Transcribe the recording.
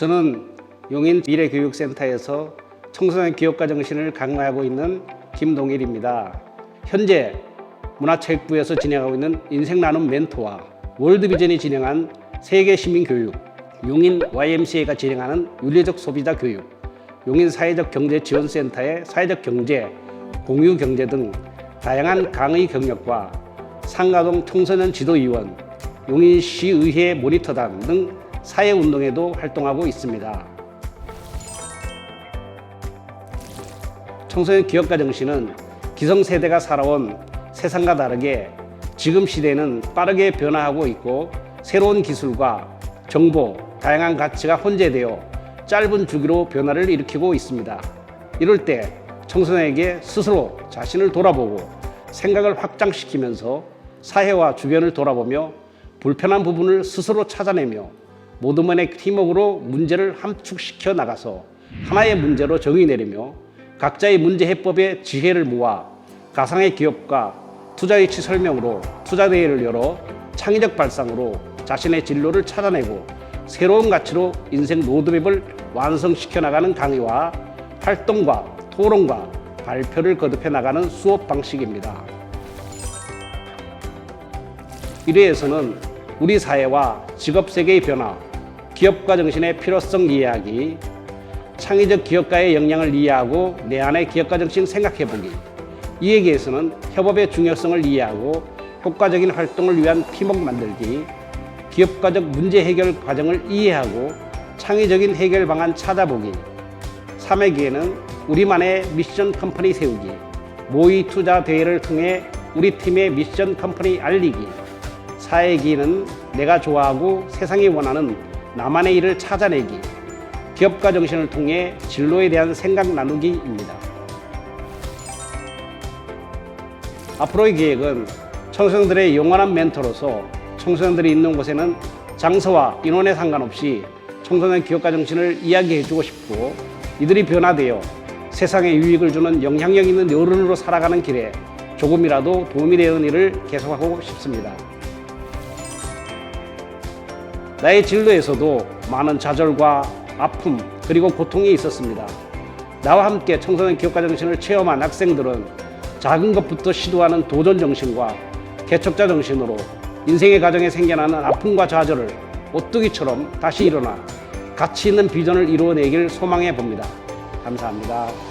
저는 용인 미래교육센터에서 청소년 기업가 정신을 강화하고 있는 김동일입니다. 현재 문화체육부에서 진행하고 있는 인생 나눔 멘토와 월드비전이 진행한 세계 시민 교육, 용인 YMCA가 진행하는 윤리적 소비자 교육, 용인 사회적 경제 지원센터의 사회적 경제, 공유 경제 등 다양한 강의 경력과 상가동 청소년 지도위원, 용인시의회 모니터단 등 사회운동에도 활동하고 있습니다. 청소년 기업가 정신은 기성세대가 살아온 세상과 다르게 지금 시대는 빠르게 변화하고 있고 새로운 기술과 정보, 다양한 가치가 혼재되어 짧은 주기로 변화를 일으키고 있습니다. 이럴 때 청소년에게 스스로 자신을 돌아보고 생각을 확장시키면서 사회와 주변을 돌아보며 불편한 부분을 스스로 찾아내며 모두만의 팀워크로 문제를 함축시켜 나가서 하나의 문제로 정의 내리며 각자의 문제 해법의 지혜를 모아 가상의 기업과 투자 이치 설명으로 투자 대회를 열어 창의적 발상으로 자신의 진로를 찾아내고 새로운 가치로 인생 로드맵을 완성시켜 나가는 강의와 활동과 토론과 발표를 거듭해 나가는 수업 방식입니다. 1회에서는 우리 사회와 직업 세계의 변화, 기업가 정신의 필요성 이해하기, 창의적 기업가의 역량을 이해하고 내 안의 기업가 정신 생각해보기. 이 얘기에서는 협업의 중요성을 이해하고 효과적인 활동을 위한 팀워크 만들기, 기업가적 문제 해결 과정을 이해하고 창의적인 해결 방안 찾아보기. 3회 기에는 우리만의 미션 컴퍼니 세우기, 모의 투자 대회를 통해 우리 팀의 미션 컴퍼니 알리기. 4회기는 내가 좋아하고 세상이 원하는 나만의 일을 찾아내기. 기업가 정신을 통해 진로에 대한 생각 나누기입니다. 앞으로의 계획은 청소년들의 영원한 멘토로서 청소년들이 있는 곳에는 장소와 인원에 상관없이 청소년 기업가 정신을 이야기해 주고 싶고 이들이 변화되어 세상에 유익을 주는 영향력 있는 어른으로 살아가는 길에 조금이라도 도움이 되는 일을 계속하고 싶습니다. 나의 진로에서도 많은 좌절과 아픔 그리고 고통이 있었습니다. 나와 함께 청소년 기업가 정신을 체험한 학생들은 작은 것부터 시도하는 도전 정신과 개척자 정신으로 인생의 과정에 생겨나는 아픔과 좌절을 오뚜기처럼 다시 일어나 가치 있는 비전을 이루어내길 소망해 봅니다. 감사합니다.